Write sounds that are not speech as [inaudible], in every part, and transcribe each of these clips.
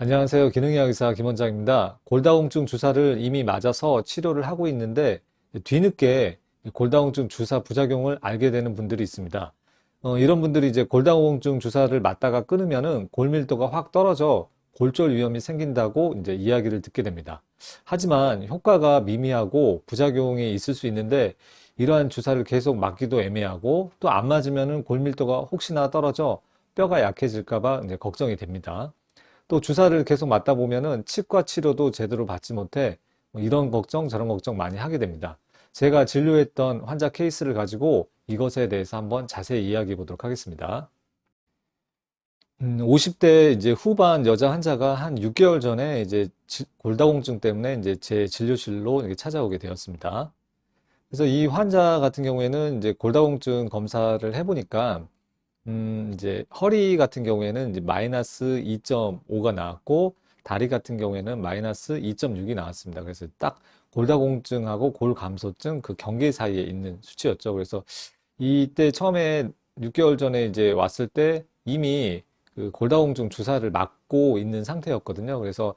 안녕하세요. 기능의학 의사 김원장입니다. 골다공증 주사를 이미 맞아서 치료를 하고 있는데 뒤늦게 골다공증 주사 부작용을 알게 되는 분들이 있습니다. 어, 이런 분들이 이제 골다공증 주사를 맞다가 끊으면은 골밀도가 확 떨어져 골절 위험이 생긴다고 이제 이야기를 듣게 됩니다. 하지만 효과가 미미하고 부작용이 있을 수 있는데 이러한 주사를 계속 맞기도 애매하고 또 안 맞으면은 골밀도가 혹시나 떨어져 뼈가 약해질까 봐 이제 걱정이 됩니다. 또 주사를 계속 맞다 보면은 치과 치료도 제대로 받지 못해 뭐 이런 걱정 저런 걱정 많이 하게 됩니다. 제가 진료했던 환자 케이스를 가지고 이것에 대해서 한번 자세히 이야기해 보도록 하겠습니다. 음, 50대 이제 후반 여자 환자가 한 6개월 전에 이제 지- 골다공증 때문에 이제 제 진료실로 찾아오게 되었습니다. 그래서 이 환자 같은 경우에는 이제 골다공증 검사를 해보니까 음, 이제 허리 같은 경우에는 이제 마이너스 2.5가 나왔고 다리 같은 경우에는 마이너스 2.6이 나왔습니다. 그래서 딱 골다공증하고 골감소증 그 경계 사이에 있는 수치였죠. 그래서 이때 처음에 6개월 전에 이제 왔을 때 이미 그 골다공증 주사를 맞고 있는 상태였거든요. 그래서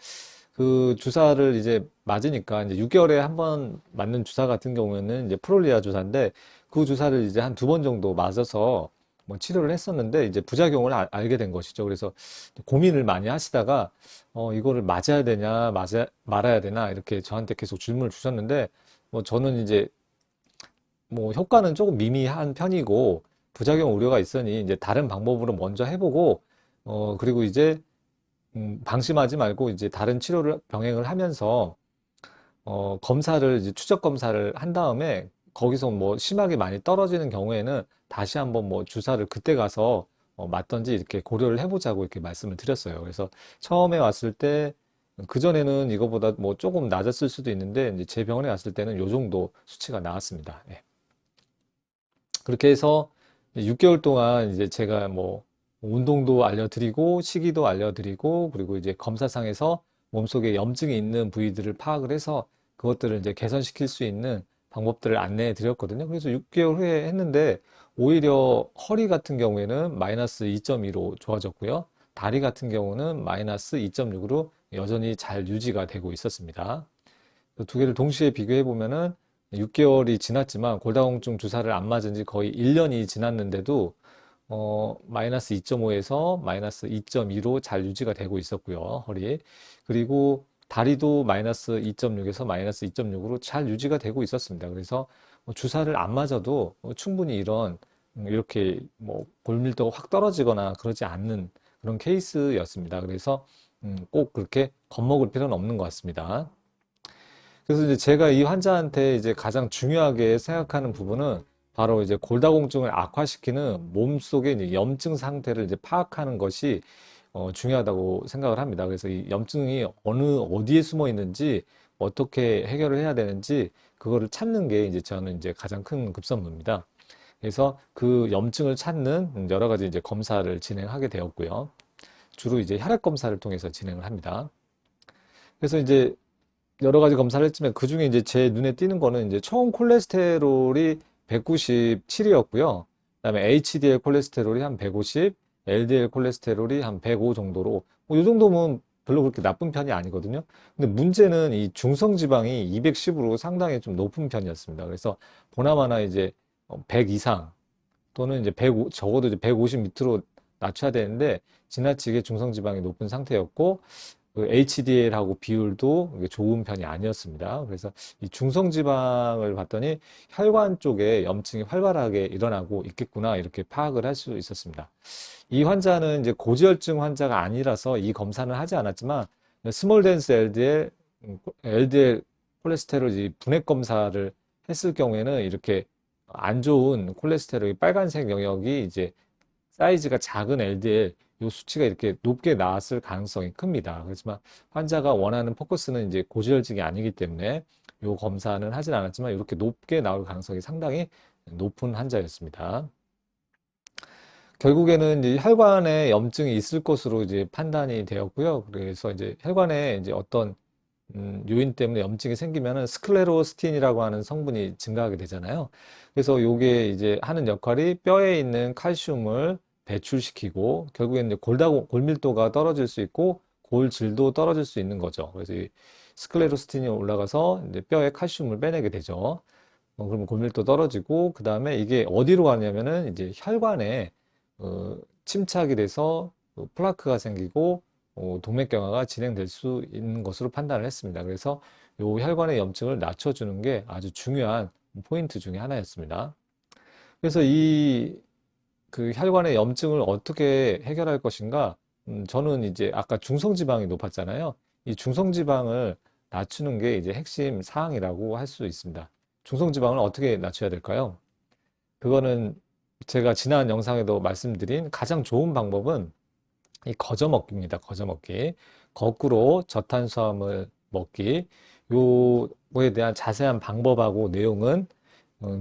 그 주사를 이제 맞으니까 이제 6개월에 한 번 맞는 주사 같은 경우에는 이제 프롤리아 주사인데 그 주사를 이제 한 두 번 정도 맞아서 뭐 치료를 했었는데 이제 부작용을 알, 알게 된 것이죠. 그래서 고민을 많이 하시다가 어 이거를 맞아야 되냐 맞아 말아야 되나 이렇게 저한테 계속 질문을 주셨는데 뭐 저는 이제 뭐 효과는 조금 미미한 편이고 부작용 우려가 있으니 이제 다른 방법으로 먼저 해보고 어 그리고 이제 음, 방심하지 말고 이제 다른 치료를 병행을 하면서 어, 검사를 이제 추적 검사를 한 다음에 거기서 뭐 심하게 많이 떨어지는 경우에는 다시 한번 뭐 주사를 그때 가서 어, 맞던지 이렇게 고려를 해보자고 이렇게 말씀을 드렸어요. 그래서 처음에 왔을 때 그전에는 이거보다 뭐 조금 낮았을 수도 있는데 이제 제 병원에 왔을 때는 요 정도 수치가 나왔습니다. 예. 그렇게 해서 6개월 동안 이제 제가 뭐 운동도 알려드리고 시기도 알려드리고 그리고 이제 검사상에서 몸속에 염증이 있는 부위들을 파악을 해서 그것들을 이제 개선시킬 수 있는 방법들을 안내해 드렸거든요. 그래서 6개월 후에 했는데 오히려 허리 같은 경우에는 마이너스 2.2로 좋아졌고요. 다리 같은 경우는 마이너스 2.6으로 여전히 잘 유지가 되고 있었습니다. 그두 개를 동시에 비교해 보면은 6개월이 지났지만 골다공증 주사를 안 맞은 지 거의 1년이 지났는데도 어, 마이너스 2.5에서 마이너스 2.2로 잘 유지가 되고 있었고요, 허리. 그리고 다리도 마이너스 2.6에서 마이너스 2.6으로 잘 유지가 되고 있었습니다. 그래서 뭐 주사를 안 맞아도 뭐 충분히 이런, 음, 이렇게 뭐 골밀도가 확 떨어지거나 그러지 않는 그런 케이스였습니다. 그래서 음, 꼭 그렇게 겁먹을 필요는 없는 것 같습니다. 그래서 이제 제가 이 환자한테 이제 가장 중요하게 생각하는 부분은 바로 이제 골다공증을 악화시키는 몸 속의 이제 염증 상태를 이제 파악하는 것이 어, 중요하다고 생각을 합니다. 그래서 이 염증이 어느 어디에 숨어 있는지 어떻게 해결을 해야 되는지 그거를 찾는 게 이제 저는 이제 가장 큰 급선무입니다. 그래서 그 염증을 찾는 여러 가지 이제 검사를 진행하게 되었고요. 주로 이제 혈액 검사를 통해서 진행을 합니다. 그래서 이제 여러 가지 검사를 했지만 그 중에 이제 제 눈에 띄는 거는 이제 총 콜레스테롤이 197이었고요. 그다음에 HDL 콜레스테롤이 한 150, LDL 콜레스테롤이 한 105 정도로 뭐 이 정도면 별로 그렇게 나쁜 편이 아니거든요. 근데 문제는 이 중성 지방이 210으로 상당히 좀 높은 편이었습니다. 그래서 보나마나 이제 100 이상 또는 이제 105, 적어도 이제 150 밑으로 낮춰야 되는데 지나치게 중성 지방이 높은 상태였고 그 HDL하고 비율도 좋은 편이 아니었습니다. 그래서 이 중성지방을 봤더니 혈관 쪽에 염증이 활발하게 일어나고 있겠구나 이렇게 파악을 할 수 있었습니다. 이 환자는 이제 고지혈증 환자가 아니라서 이 검사는 하지 않았지만 스몰 댄스 LDL, LDL 콜레스테롤 이 분해 검사를 했을 경우에는 이렇게 안 좋은 콜레스테롤이 빨간색 영역이 이제 사이즈가 작은 LDL 요 수치가 이렇게 높게 나왔을 가능성이 큽니다. 그렇지만 환자가 원하는 포커스는 이제 고지혈증이 아니기 때문에 요 검사는 하진 않았지만 이렇게 높게 나올 가능성이 상당히 높은 환자였습니다. 결국에는 이제 혈관에 염증이 있을 것으로 이제 판단이 되었고요. 그래서 이제 혈관에 이제 어떤 음, 요인 때문에 염증이 생기면은 스클레로스틴이라고 하는 성분이 증가하게 되잖아요. 그래서 요게 이제 하는 역할이 뼈에 있는 칼슘을 배출시키고 결국에는 골다 골밀도가 떨어질 수 있고 골질도 떨어질 수 있는 거죠. 그래서 이 스클레로스틴이 올라가서 이제 뼈에 칼슘을 빼내게 되죠. 어, 그러면 골밀도 떨어지고 그 다음에 이게 어디로 가냐면은 이제 혈관에 어, 침착이 돼서 어, 플라크가 생기고 어, 동맥경화가 진행될 수 있는 것으로 판단을 했습니다. 그래서 요 혈관의 염증을 낮춰주는 게 아주 중요한 포인트 중에 하나였습니다. 그래서 이 그 혈관의 염증을 어떻게 해결할 것인가? 음, 저는 이제 아까 중성지방이 높았잖아요. 이 중성지방을 낮추는 게 이제 핵심 사항이라고 할 수 있습니다. 중성지방을 어떻게 낮춰야 될까요? 그거는 제가 지난 영상에도 말씀드린 가장 좋은 방법은 이 거저 먹기입니다. 거저 먹기. 거꾸로 저탄수화물 먹기. 요거에 대한 자세한 방법하고 내용은 음,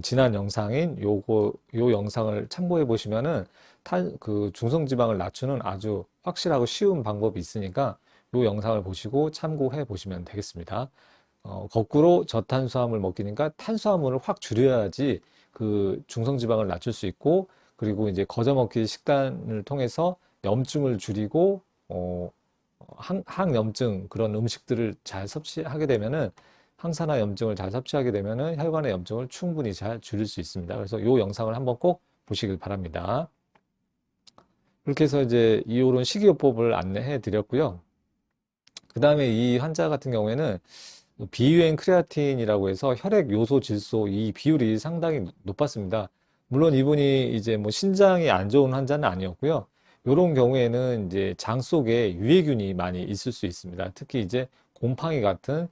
지난 영상인 요거 요 영상을 참고해 보시면은 탄, 그 중성지방을 낮추는 아주 확실하고 쉬운 방법이 있으니까 요 영상을 보시고 참고해 보시면 되겠습니다. 어, 거꾸로 저탄수화물 먹기니까 탄수화물을 확 줄여야지 그 중성지방을 낮출 수 있고 그리고 이제 거저 먹기 식단을 통해서 염증을 줄이고 어, 항, 항염증 그런 음식들을 잘 섭취하게 되면은 항산화 염증을 잘 섭취하게 되면은 혈관의 염증을 충분히 잘 줄일 수 있습니다. 그래서 이 영상을 한번 꼭 보시길 바랍니다. 그렇게 해서 이제 이요런 식이요법을 안내해 드렸고요. 그 다음에 이 환자 같은 경우에는 비유행 크레아틴이라고 해서 혈액 요소 질소 이 비율이 상당히 높았습니다. 물론 이분이 이제 뭐 신장이 안 좋은 환자는 아니었고요. 이런 경우에는 이제 장 속에 유해균이 많이 있을 수 있습니다. 특히 이제 곰팡이 같은 어,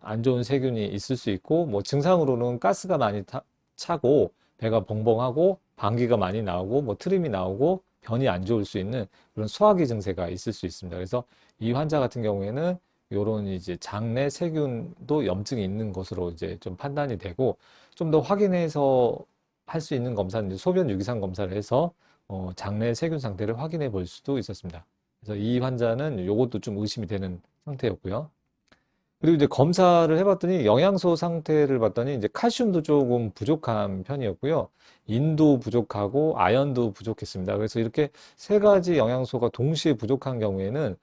안 좋은 세균이 있을 수 있고 뭐 증상으로는 가스가 많이 타, 차고 배가 벙벙하고 방귀가 많이 나오고 뭐 트림이 나오고 변이 안 좋을 수 있는 그런 소화기 증세가 있을 수 있습니다. 그래서 이 환자 같은 경우에는 요런 이제 장내 세균도 염증이 있는 것으로 이제 좀 판단이 되고 좀 더 확인해서 할 수 있는 검사는 소변 유기산 검사를 해서 어, 장내 세균 상태를 확인해 볼 수도 있었습니다. 그래서 이 환자는 요것도 좀 의심이 되는 상태였고요. 그리고 이제 검사를 해봤더니 영양소 상태를 봤더니 이제 칼슘도 조금 부족한 편이었고요. 인도 부족하고 아연도 부족했습니다. 그래서 이렇게 세 가지 영양소가 동시에 부족한 경우에는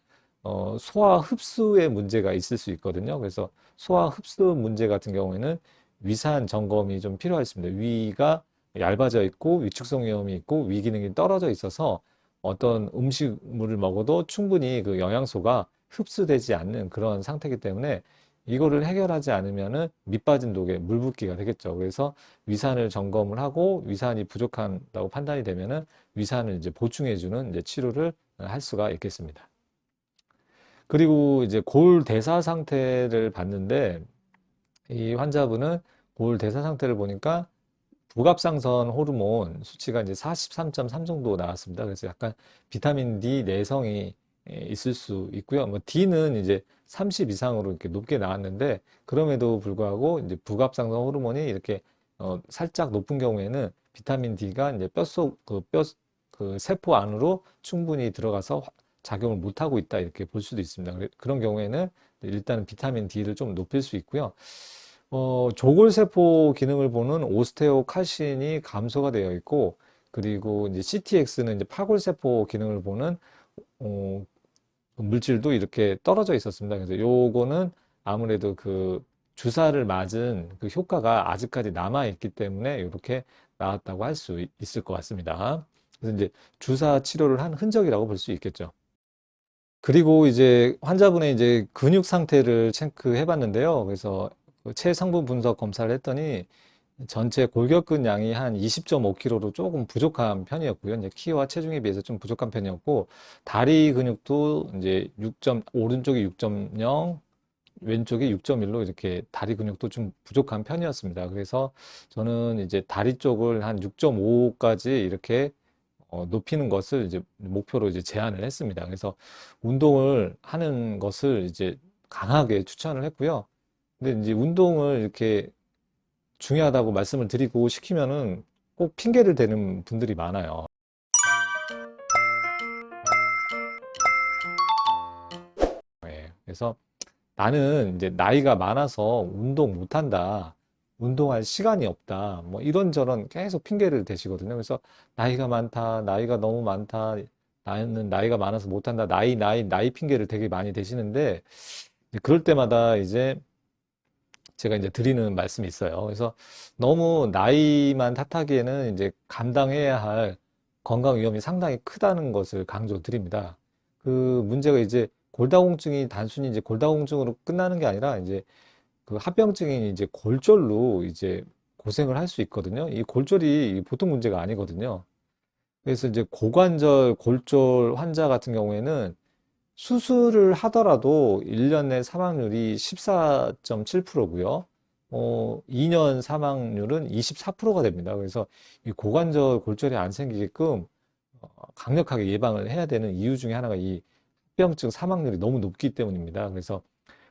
어, 소화 흡수에 문제가 있을 수 있거든요. 그래서 소화 흡수 문제 같은 경우에는 위산 점검이 좀 필요했습니다. 위가 얇아져 있고 위축성 위험이 있고 위 기능이 떨어져 있어서 어떤 음식물을 먹어도 충분히 그 영양소가 흡수되지 않는 그런 상태이기 때문에 이거를 해결하지 않으면은 밑빠진 독에 물 붓기가 되겠죠. 그래서 위산을 점검을 하고 위산이 부족한다고 판단이 되면은 위산을 이제 보충해주는 이제 치료를 할 수가 있겠습니다. 그리고 이제 골 대사 상태를 봤는데 이 환자분은 골 대사 상태를 보니까 부갑상선 호르몬 수치가 이제 43.3 정도 나왔습니다. 그래서 약간 비타민 D 내성이 있을 수 있고요. 뭐 D는 이제 30 이상으로 이렇게 높게 나왔는데 그럼에도 불구하고 이제 부갑상선 호르몬이 이렇게 어 살짝 높은 경우에는 비타민 D가 이제 뼛속 그뼈그 세포 안으로 충분히 들어가서 작용을 못 하고 있다 이렇게 볼 수도 있습니다. 그런 경우에는 일단은 비타민 D를 좀 높일 수 있고요. 어, 조골세포 기능을 보는 오스테오칼신이 감소가 되어 있고, 그리고 이제 CTX는 이제 파골세포 기능을 보는 어, 물질도 이렇게 떨어져 있었습니다. 그래서 요거는 아무래도 그 주사를 맞은 그 효과가 아직까지 남아 있기 때문에 이렇게 나왔다고 할 수 있을 것 같습니다. 그래서 이제 주사 치료를 한 흔적이라고 볼 수 있겠죠. 그리고 이제 환자분의 이제 근육 상태를 체크해 봤는데요. 그래서 그 체성분 분석 검사를 했더니 전체 골격근 양이 한 20.5kg로 조금 부족한 편이었고요. 이제 키와 체중에 비해서 좀 부족한 편이었고 다리 근육도 이제 6. 오른쪽이 6.0, 왼쪽이 6.1로 이렇게 다리 근육도 좀 부족한 편이었습니다. 그래서 저는 이제 다리 쪽을 한 6.5까지 이렇게 어, 높이는 것을 이제 목표로 이제 제안을 했습니다. 그래서 운동을 하는 것을 이제 강하게 추천을 했고요. 근데 이제 운동을 이렇게 중요하다고 말씀을 드리고 시키면은 꼭 핑계를 대는 분들이 많아요. 네, 그래서 나는 이제 나이가 많아서 운동 못한다. 운동할 시간이 없다. 뭐 이런저런 계속 핑계를 대시거든요. 그래서 나이가 많다. 나이가 너무 많다. 나는 나이가 많아서 못한다. 나이, 나이, 나이 핑계를 되게 많이 대시는데, 그럴 때마다 이제 제가 이제 드리는 말씀이 있어요. 그래서 너무 나이만 탓하기에는 이제 감당해야 할 건강 위험이 상당히 크다는 것을 강조드립니다. 그 문제가 이제 골다공증이 단순히 이제 골다공증으로 끝나는 게 아니라 이제 그 합병증인 이제 골절로 이제 고생을 할 수 있거든요. 이 골절이 보통 문제가 아니거든요. 그래서 이제 고관절 골절 환자 같은 경우에는 수술을 하더라도 1년 내 사망률이 14.7%고요. 어, 2년 사망률은 24%가 됩니다. 그래서 이 고관절 골절이 안 생기게끔 어, 강력하게 예방을 해야 되는 이유 중에 하나가 이 합병증 사망률이 너무 높기 때문입니다. 그래서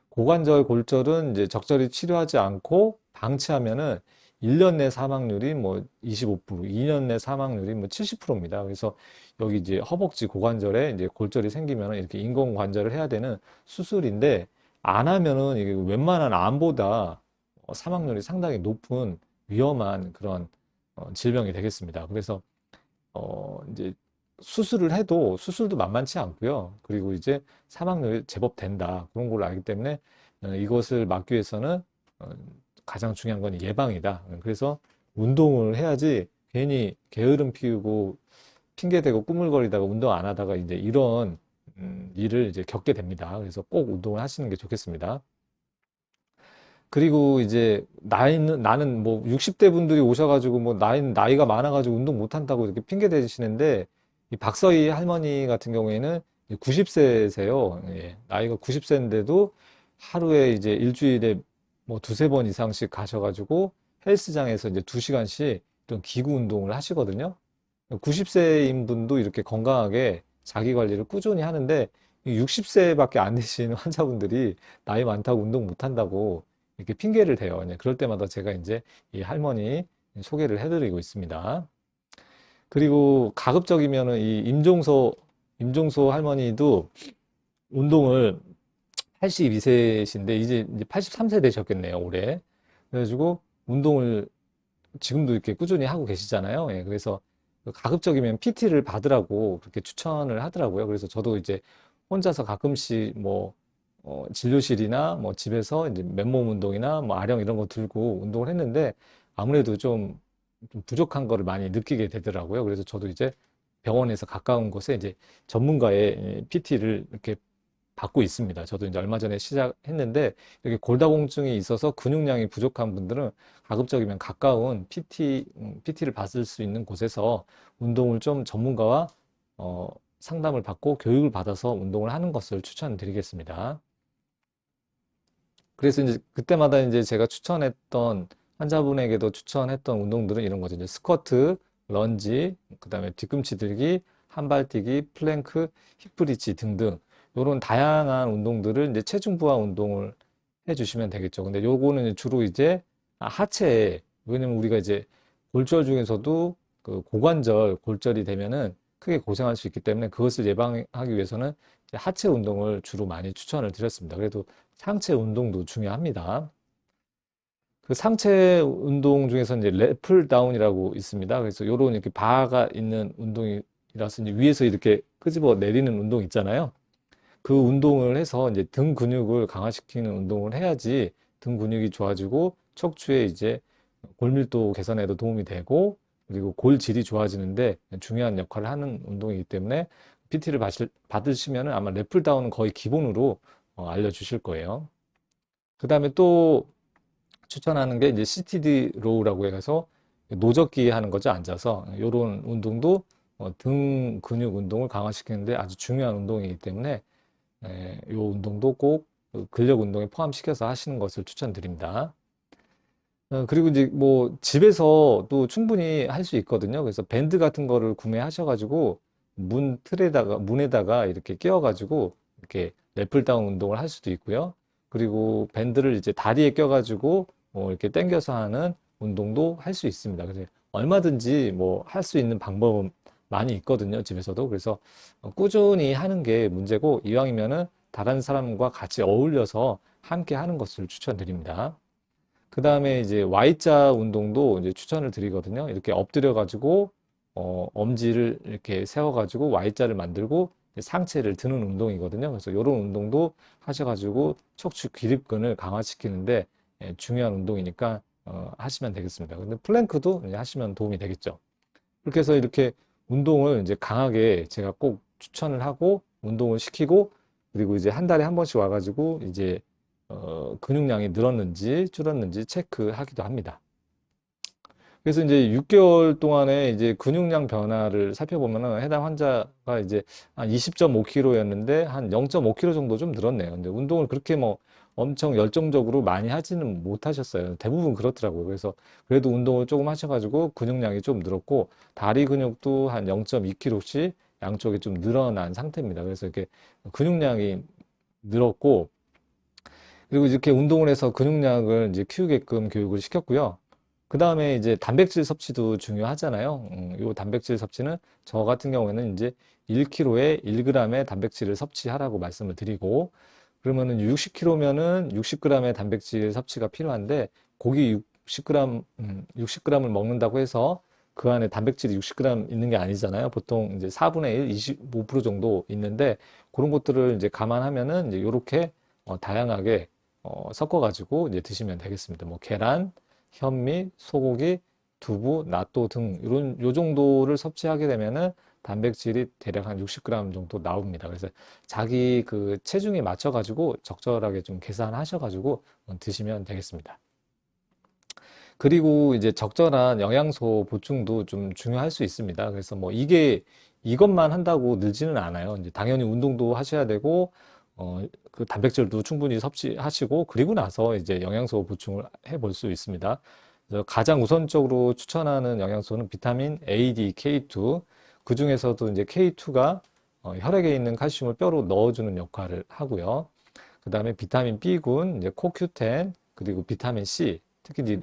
고관절 골절은 이제 적절히 치료하지 않고 방치하면은 1년 내 사망률이 뭐 25%, 2년 내 사망률이 뭐 70%입니다. 그래서 여기 이제 허벅지 고관절에 이제 골절이 생기면 이렇게 인공 관절을 해야 되는 수술인데 안 하면은 이게 웬만한 암보다 어, 사망률이 상당히 높은 위험한 그런 어, 질병이 되겠습니다. 그래서 어 이제 수술을 해도 수술도 만만치 않고요. 그리고 이제 사망률이 제법 된다. 그런 걸로 알기 때문에 어, 이것을 막기 위해서는 어, 가장 중요한 건 예방이다. 그래서 운동을 해야지 괜히 게으름 피우고 핑계대고 꾸물거리다가 운동 안 하다가 이제 이런 음, 일을 이제 겪게 됩니다. 그래서 꼭 운동을 하시는 게 좋겠습니다. 그리고 이제 나이는 나는 뭐 60대 분들이 오셔가지고 뭐 나이 나이가 많아가지고 운동 못 한다고 이렇게 핑계 대시는데 이 박서희 할머니 같은 경우에는 90세세요. 예, 나이가 90세인데도 하루에 이제 일주일에 뭐 두세 번 이상씩 가셔가지고 헬스장에서 이제 두 시간씩 이런 기구 운동을 하시거든요. 90세인 분도 이렇게 건강하게 자기 관리를 꾸준히 하는데 60세밖에 안 되신 [laughs] 환자분들이 나이 많다고 운동 못 한다고 이렇게 핑계를 대요. 네, 그럴 때마다 제가 이제 이 할머니 소개를 해드리고 있습니다. 그리고 가급적이면은 이 임종소, 임종소 할머니도 운동을 82세신데 이제 83세 되셨겠네요, 올해. 그래가지고 운동을 지금도 이렇게 꾸준히 하고 계시잖아요. 예, 그래서 가급적이면 PT를 받으라고 그렇게 추천을 하더라고요. 그래서 저도 이제 혼자서 가끔씩 뭐 어, 진료실이나 뭐 집에서 이제 맨몸 운동이나 뭐 아령 이런 거 들고 운동을 했는데 아무래도 좀, 좀 부족한 거를 많이 느끼게 되더라고요. 그래서 저도 이제 병원에서 가까운 곳에 이제 전문가의 PT를 이렇게 받고 있습니다. 저도 이제 얼마 전에 시작했는데 이렇게 골다공증이 있어서 근육량이 부족한 분들은 가급적이면 가까운 PT, PT를 음, 받을 수 있는 곳에서 운동을 좀 전문가와 어, 상담을 받고 교육을 받아서 운동을 하는 것을 추천드리겠습니다. 그래서 이제 그때마다 이제 제가 추천했던 환자분에게도 추천했던 운동들은 이런 거죠. 이제 스쿼트, 런지, 그다음에 뒤꿈치 들기, 한발 뛰기, 플랭크, 힙브리지 등등 이런 다양한 운동들을 이제 체중 부하 운동을 해주시면 되겠죠. 근데 요거는 주로 이제 하체에 왜냐면 우리가 이제 골절 중에서도 그 고관절 골절이 되면은 크게 고생할 수 있기 때문에 그것을 예방하기 위해서는 하체 운동을 주로 많이 추천을 드렸습니다. 그래도 상체 운동도 중요합니다. 그 상체 운동 중에서 이제 래플 다운이라고 있습니다. 그래서 요런 이렇게 바가 있는 운동이라서 이제 위에서 이렇게 끄집어 내리는 운동 있잖아요. 그 운동을 해서 이제 등 근육을 강화시키는 운동을 해야지 등 근육이 좋아지고 척추에 이제 골밀도 개선에도 도움이 되고 그리고 골질이 좋아지는데 중요한 역할을 하는 운동이기 때문에 PT를 받으시면 아마 래플다운은 거의 기본으로 어, 알려주실 거예요. 그 다음에 또 추천하는 게 이제 CTD 로우라고 해서 노젓기 하는 거죠. 앉아서. 이런 운동도 어, 등 근육 운동을 강화시키는데 아주 중요한 운동이기 때문에 이 운동도 꼭 근력 운동에 포함시켜서 하시는 것을 추천드립니다. 어, 그리고 이제 뭐 집에서도 충분히 할 수 있거든요. 그래서 밴드 같은 거를 구매하셔가지고 문 틀에다가, 문에다가 이렇게 끼워가지고 이렇게 래플다운 운동을 할 수도 있고요. 그리고 밴드를 이제 다리에 껴가지고 뭐 이렇게 당겨서 하는 운동도 할 수 있습니다. 그래서 얼마든지 뭐 할 수 있는 방법은 많이 있거든요. 집에서도. 그래서 꾸준히 하는 게 문제고 이왕이면은 다른 사람과 같이 어울려서 함께 하는 것을 추천드립니다. 그 다음에 이제 Y자 운동도 이제 추천을 드리거든요. 이렇게 엎드려 가지고 어, 엄지를 이렇게 세워 가지고 Y자를 만들고 상체를 드는 운동이거든요. 그래서 이런 운동도 하셔가지고 척추 기립근을 강화시키는데 예, 중요한 운동이니까 어, 하시면 되겠습니다. 근데 플랭크도 하시면 도움이 되겠죠. 그렇게 해서 이렇게 운동을 이제 강하게 제가 꼭 추천을 하고 운동을 시키고 그리고 이제 한 달에 한 번씩 와가지고 이제 어, 근육량이 늘었는지 줄었는지 체크하기도 합니다. 그래서 이제 6개월 동안에 이제 근육량 변화를 살펴보면은 해당 환자가 이제 한 20.5kg였는데 한 0.5kg 정도 좀 늘었네요. 근데 운동을 그렇게 뭐 엄청 열정적으로 많이 하지는 못하셨어요. 대부분 그렇더라고요. 그래서 그래도 운동을 조금 하셔가지고 근육량이 좀 늘었고 다리 근육도 한 0.2kg씩 양쪽에 좀 늘어난 상태입니다. 그래서 이렇게 근육량이 늘었고 그리고 이렇게 운동을 해서 근육량을 이제 키우게끔 교육을 시켰고요. 그 다음에 이제 단백질 섭취도 중요하잖아요. 음, 요 단백질 섭취는 저 같은 경우에는 이제 1kg에 1g의 단백질을 섭취하라고 말씀을 드리고 그러면은 60kg면은 60g의 단백질 섭취가 필요한데 고기 60g, 음, 60g을 먹는다고 해서 그 안에 단백질이 60g 있는 게 아니잖아요. 보통 이제 4분의 1, 25% 정도 있는데 그런 것들을 이제 감안하면은 이제 요렇게 어, 다양하게 어, 섞어가지고 이제 드시면 되겠습니다. 뭐 계란, 현미, 소고기, 두부, 나또 등 이런 요 정도를 섭취하게 되면은 단백질이 대략 한 60g 정도 나옵니다. 그래서 자기 그 체중에 맞춰 가지고 적절하게 좀 계산하셔 가지고 드시면 되겠습니다. 그리고 이제 적절한 영양소 보충도 좀 중요할 수 있습니다. 그래서 뭐 이게 이것만 한다고 늘지는 않아요. 이제 당연히 운동도 하셔야 되고 어, 그 단백질도 충분히 섭취하시고 그리고 나서 이제 영양소 보충을 해볼 수 있습니다. 가장 우선적으로 추천하는 영양소는 비타민 A, D, K2. 그 중에서도 이제 K2가 어, 혈액에 있는 칼슘을 뼈로 넣어주는 역할을 하고요. 그 다음에 비타민 B군, 이제 코큐텐, 그리고 비타민 C, 특히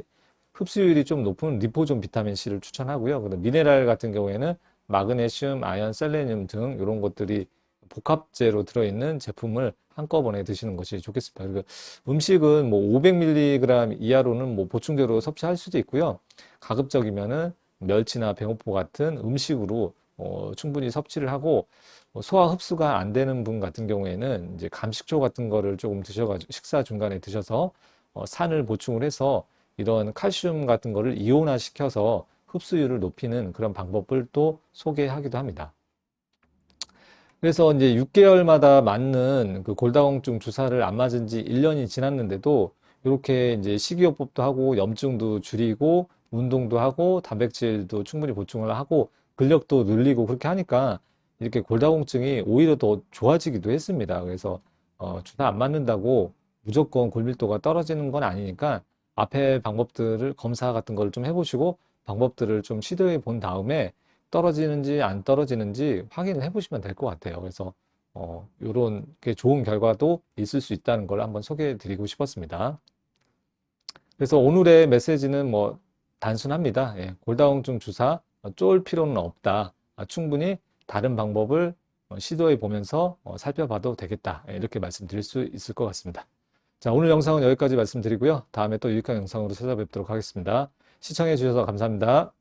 흡수율이 좀 높은 리포존 비타민 C를 추천하고요. 그다음 미네랄 같은 경우에는 마그네슘, 아연, 셀레늄 등 이런 것들이 복합제로 들어있는 제품을 한꺼번에 드시는 것이 좋겠습니다. 그리고 음식은 뭐 500mg 이하로는 뭐 보충제로 섭취할 수도 있고요. 가급적이면은 멸치나 병어포 같은 음식으로 어, 충분히 섭취를 하고 뭐 소화 흡수가 안 되는 분 같은 경우에는 이제 감식초 같은 거를 조금 드셔가지고 식사 중간에 드셔서 어, 산을 보충을 해서 이런 칼슘 같은 거를 이온화 시켜서 흡수율을 높이는 그런 방법을 또 소개하기도 합니다. 그래서 이제 6개월마다 맞는 그 골다공증 주사를 안 맞은 지 1년이 지났는데도 이렇게 이제 식이요법도 하고 염증도 줄이고 운동도 하고 단백질도 충분히 보충을 하고 근력도 늘리고 그렇게 하니까 이렇게 골다공증이 오히려 더 좋아지기도 했습니다. 그래서 어, 주사 안 맞는다고 무조건 골밀도가 떨어지는 건 아니니까 앞에 방법들을 검사 같은 걸 좀 해보시고 방법들을 좀 시도해 본 다음에 떨어지는지 안 떨어지는지 확인을 해보시면 될 것 같아요. 그래서 어, 이런 게 좋은 결과도 있을 수 있다는 걸 한번 소개해 드리고 싶었습니다. 그래서 오늘의 메시지는 뭐 단순합니다. 예, 골다공증 주사 쫄 필요는 없다. 아, 충분히 다른 방법을 어, 시도해 보면서 어, 살펴봐도 되겠다. 예, 이렇게 말씀드릴 수 있을 것 같습니다. 자, 오늘 영상은 여기까지 말씀드리고요. 다음에 또 유익한 영상으로 찾아뵙도록 하겠습니다. 시청해 주셔서 감사합니다.